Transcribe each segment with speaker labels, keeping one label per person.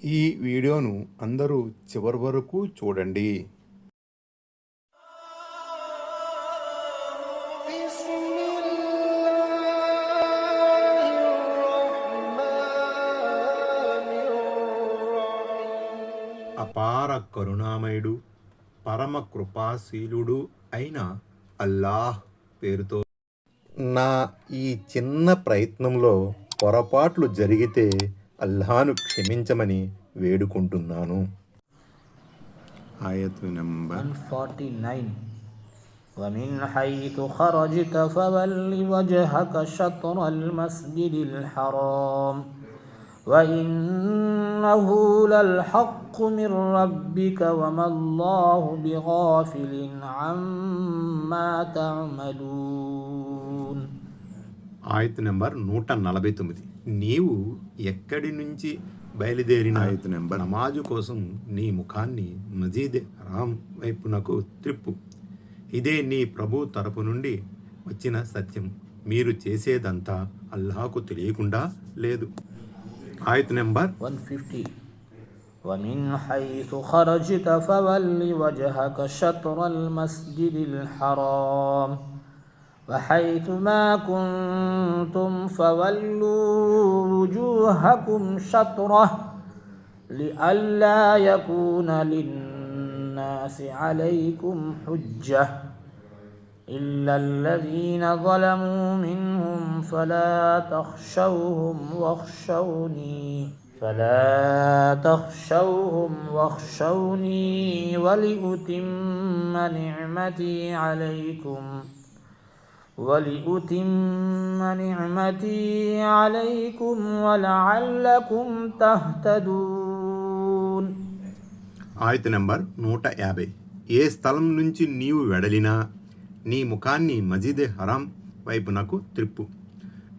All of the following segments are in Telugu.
Speaker 1: ఈ వీడియోను అందరూ చివరి వరకు చూడండి. అపార కరుణామయుడు పరమ కృపాశీలుడు అయిన అల్లాహ్ పేరుతో. నా ఈ చిన్న ప్రయత్నంలో పొరపాట్లు జరిగితే అల్లాను క్షమించమని వేడుకుంటున్నాను ఆయతు నంబర్
Speaker 2: 149 ومن حيث خرجت فول وجهك شطر المسجد الحرام وإنه للحق من ربك وما الله بغافل عما تعملون
Speaker 1: ఆయత్ నెంబర్ నూట నలభై తొమ్మిది నీవు ఎక్కడి నుంచి బయలుదేరిన ఆయత్ నెంబర్ నమాజు కోసం నీ ముఖాన్ని మజీద్ రామ్ వైపునకు త్రిప్పు ఇదే నీ ప్రభు తరపు నుండి వచ్చిన సత్యం మీరు చేసేదంతా అల్లాహకు తెలియకుండా లేదు ఆయత్ నెంబర్
Speaker 2: 150 ومن حيث خرجت فول وجهك شطر المسجد الحرام وحيث ما كنتم فولوا وجوهكم شطرة لئلا يكون للناس عليكم حجة إلا الذين ظلموا منهم فلا تخشوهم واخشوني فلا تخشوهم واخشوني ولأتم نعمتي عليكم ولأتم نعمتي عليكم ولعلكم تهتدون
Speaker 1: ఆయత్ నెంబర్ నూట యాభై ఏ స్థలం నుంచి నీవు వెడలినా నీ ముఖాన్ని మజీద్ హరాం వైపునకు త్రిప్పు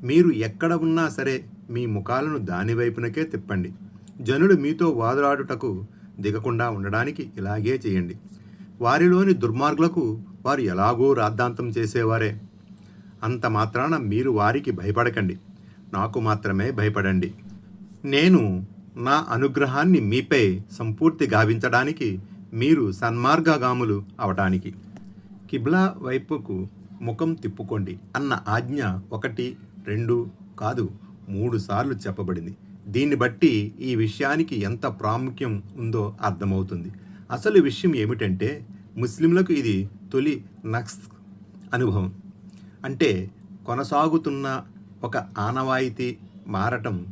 Speaker 1: మీరు ఎక్కడ ఉన్నా సరే మీ ముఖాలను దాని వైపునకే తిప్పండి జనుడు మీతో వాదులాడుటకు దిగకుండా ఉండడానికి ఇలాగే చేయండి వారిలోని దుర్మార్గులకు వారు ఎలాగో రాద్ధాంతం చేసేవారే అంత మాత్రాన మీరు వారికి భయపడకండి. నాకు మాత్రమే భయపడండి. నేను నా అనుగ్రహాన్ని మీపై సంపూర్తి గావించడానికి మీరు సన్మార్గగాములు అవటానికి. కిబ్లా వైపుకు ముఖం తిప్పుకోండి అన్న ఆజ్ఞ ఒకటి రెండు కాదు మూడు సార్లు చెప్పబడింది. దీన్ని బట్టి ఈ విషయానికి ఎంత ప్రాముఖ్యం ఉందో అర్థమవుతుంది. అసలు విషయం ఏమిటంటే ముస్లింలకు ఇది తొలి నక్స్ అనుభవం. అంటే కొనసాగుతున్న ఒక ఆనవాయితీ మారటం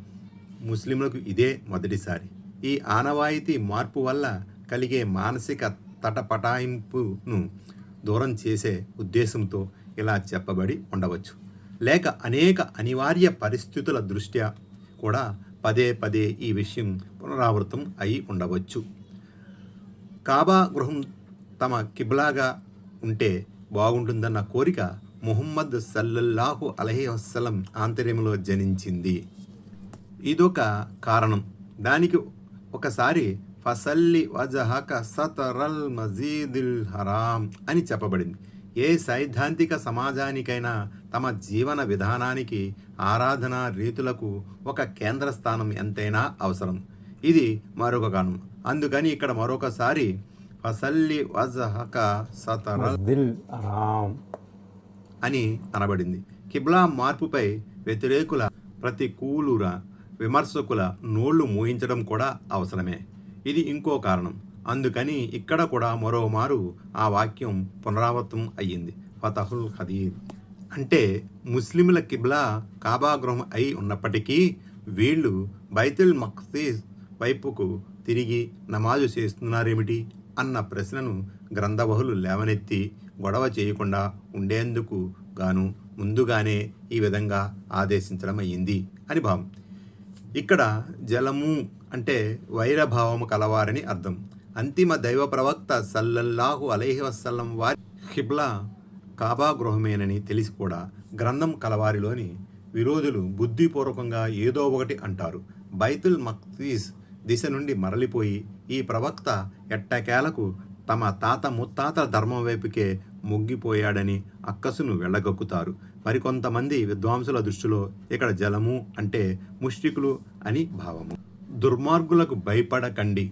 Speaker 1: ముస్లింలకు ఇదే మొదటిసారి. ఈ ఆనవాయితీ మార్పు వల్ల కలిగే మానసిక తటపటాయింపును దూరం చేసే ఉద్దేశంతో ఇలా చెప్పబడి ఉండవచ్చు. లేక అనేక అనివార్య పరిస్థితుల దృష్ట్యా కూడా పదే పదే ఈ విషయం పునరావృతం అయి ఉండవచ్చు. కాబా గృహం తమ కిబ్లాగా ఉంటే బాగుంటుందన్న కోరిక ముహమ్మద్ సల్లల్లాహు అలహి వస్సలం ఆంతర్యంలో జనించింది. ఇదొక కారణం. దానికి ఒకసారి ఫసల్లి వజహక సతరల్ మజీదిల్ హరాం అని చెప్పబడింది. ఏ సైద్ధాంతిక సమాజానికైనా తమ జీవన విధానానికి ఆరాధనా రీతులకు ఒక కేంద్ర స్థానం ఎంతైనా అవసరం. ఇది మరొక కారణం. అందుకని ఇక్కడ మరొకసారి ఫసల్లి వజహక సతరల్
Speaker 3: రామ్
Speaker 1: అని అనబడింది. కిబ్లా మార్పుపై వ్యతిరేకుల ప్రతికూలుర విమర్శకుల నోళ్ళు మోయించడం కూడా అవసరమే. ఇది ఇంకో కారణం. అందుకని ఇక్కడ కూడా మరోమారు ఆ వాక్యం పునరావృతం అయ్యింది. ఫతహుల్ ఖదీర్. అంటే ముస్లింల కిబ్లా కాబాగృహం అయి ఉన్నప్పటికీ వీళ్ళు బైతుల్ మక్సీస్ వైపుకు తిరిగి నమాజు చేస్తున్నారేమిటి అన్న ప్రశ్నను గ్రంథవహులు లేవనెత్తి గొడవ చేయకుండా ఉండేందుకు గాను ముందుగానే ఈ విధంగా ఆదేశించడం అయ్యింది అని భావం. ఇక్కడ జలము అంటే వైరభావము కలవారని అర్థం. అంతిమ దైవ ప్రవక్త సల్లల్లాహు అలైహి వసల్లం వారి హిబ్లా కాబా గృహమేనని తెలిసి కూడా గ్రంథం కలవారిలోని విరోధులు బుద్ధిపూర్వకంగా ఏదో ఒకటి అంటారు. బైతుల్ మక్తీస్ దిశ నుండి మరలిపోయి ఈ ప్రవక్త ఎట్టకేలకు తమ తాత ముత్తాతల ధర్మం వైపుకే మొగ్గిపోయాడని అక్కసును వెళ్ళగక్కుతారు. మరికొంతమంది విద్వాంసుల దృష్టిలో ఇక్కడ జలము అంటే ముష్టికులు అని భావము. దుర్మార్గులకు భయపడకండి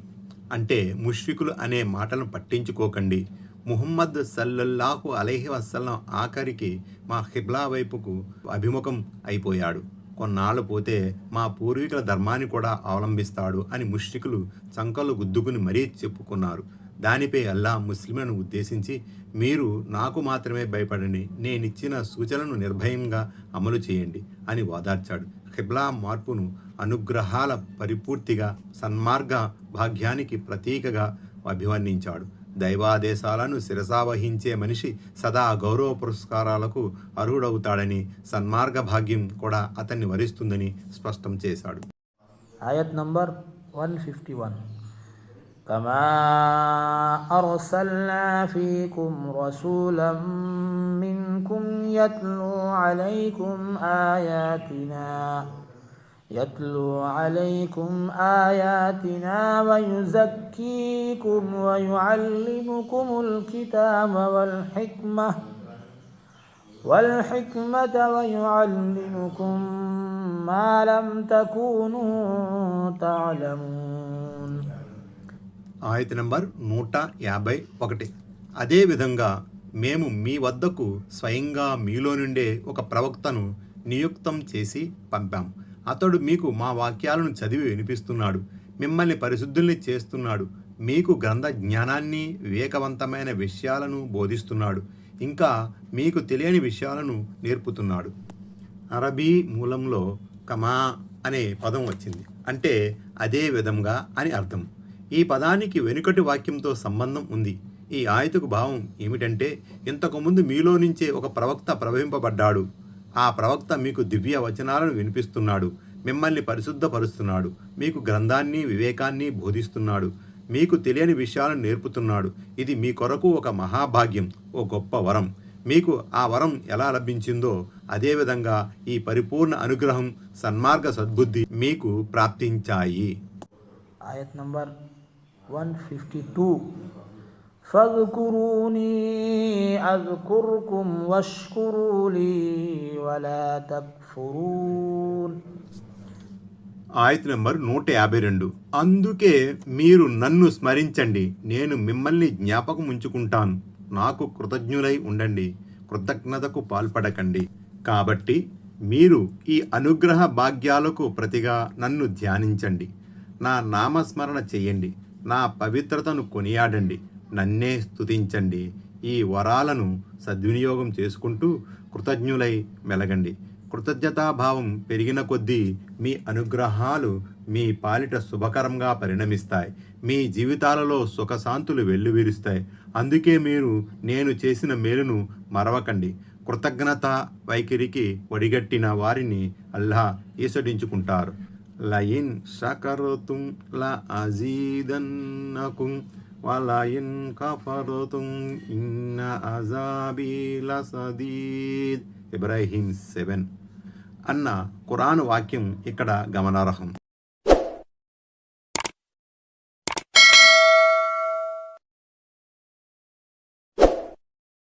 Speaker 1: అంటే ముష్రికులు అనే మాటలను పట్టించుకోకండి. ముహమ్మద్ సల్లల్లాహు అలైహి వసల్లం ఆఖరికి మా హిబ్లా వైపుకు అభిముఖం అయిపోయాడు. కొన్నాళ్ళు పోతే మా పూర్వీకుల ధర్మాన్ని కూడా అవలంబిస్తాడు అని ముష్రికులు చంకలు గుద్దుకుని మరీ చెప్పుకున్నారు. దానిపై అల్లా ముస్లింలను ఉద్దేశించి మీరు నాకు మాత్రమే భయపడండి నేనిచ్చిన సూచనను నిర్భయంగా అమలు చేయండి అని వాదార్చాడు. ఖిబ్లా మార్పును అనుగ్రహాల పరిపూర్తిగా సన్మార్గ భాగ్యానికి ప్రతీకగా అభివర్ణించాడు. దైవాదేశాలను శిరసావహించే మనిషి సదా గౌరవ పురస్కారాలకు అర్హుడవుతాడని సన్మార్గ భాగ్యం కూడా అతన్ని వరిస్తుందని స్పష్టం చేశాడు.
Speaker 2: ఆయత్ నంబర్ వన్ ఫిఫ్టీ వన్. كما أرسلنا فيكم رسولا منكم يتلو عليكم آياتنا يتلو عليكم آياتنا ويزكيكم ويعلمكم الكتاب والحكمة والحكمة ويعلمكم ما لم تكونوا تعلمون
Speaker 1: ఆయత నెంబర్ నూట యాభై ఒకటి. అదేవిధంగా మేము మీ వద్దకు స్వయంగా మీలో నుండే ఒక ప్రవక్తను నియుక్తం చేసి పంపాం. అతడు మీకు మా వాక్యాలను చదివి వినిపిస్తున్నాడు. మిమ్మల్ని పరిశుద్ధుల్ని చేస్తున్నాడు. మీకు గ్రంథ జ్ఞానాన్ని వివేకవంతమైన విషయాలను బోధిస్తున్నాడు. ఇంకా మీకు తెలియని విషయాలను నేర్పుతున్నాడు. అరబీ మూలంలో కమా అనే పదం వచ్చింది. అంటే అదే విధంగా అని అర్థం. ఈ పదానికి వెనుకటి వాక్యంతో సంబంధం ఉంది. ఈ ఆయతకు భావం ఏమిటంటే ఇంతకుముందు మీలో నుంచే ఒక ప్రవక్త ప్రవహింపబడ్డాడు. ఆ ప్రవక్త మీకు దివ్య వచనాలను వినిపిస్తున్నాడు. మిమ్మల్ని పరిశుద్ధపరుస్తున్నాడు. మీకు గ్రంథాన్ని వివేకాన్ని బోధిస్తున్నాడు. మీకు తెలియని విషయాలను నేర్పుతున్నాడు. ఇది మీ కొరకు ఒక మహాభాగ్యం ఓ గొప్ప వరం. మీకు ఆ వరం ఎలా లభించిందో అదేవిధంగా ఈ పరిపూర్ణ అనుగ్రహం సన్మార్గ సద్బుద్ధి మీకు ప్రాప్తించాయి.
Speaker 2: آية نمبر 152 فاذكروني أذكركم واشكروا لي ولا تكفرون
Speaker 1: ఆయత నంబర్ నూట యాభై రెండు అందుకే మీరు నన్ను స్మరించండి నేను మిమ్మల్ని జ్ఞాపకం ఉంచుకుంటాను నాకు కృతజ్ఞులై ఉండండి కృతజ్ఞతకు పాల్పడకండి కాబట్టి మీరు ఈ అనుగ్రహ భాగ్యాలకు ప్రతిగా నన్ను ధ్యానించండి నా నామస్మరణ చేయండి నా పవిత్రతను కొనియాడండి. నన్నే స్తుతించండి. ఈ వరాలను సద్వినియోగం చేసుకుంటూ కృతజ్ఞులై మెలగండి. కృతజ్ఞతాభావం పెరిగిన కొద్దీ మీ అనుగ్రహాలు మీ పాలిట శుభకరంగా పరిణమిస్తాయి. మీ జీవితాలలో సుఖశాంతులు వెల్లువిరుస్తాయి. అందుకే మీరు నేను చేసిన మేలును మరవకండి. కృతజ్ఞత వైఖరికి ఒడిగట్టిన వారిని అల్లా ఈసడించుకుంటారు లయిన్ షకరతుం ల అజీదన్నకుం వలయిన్ కఫరుతుం ఇన్న అజాబీ లసదీద్ ఇబ్రాహీం సెవెన్. అన్న ఖురాన్ వాక్యం ఇక్కడ గమనార్హం.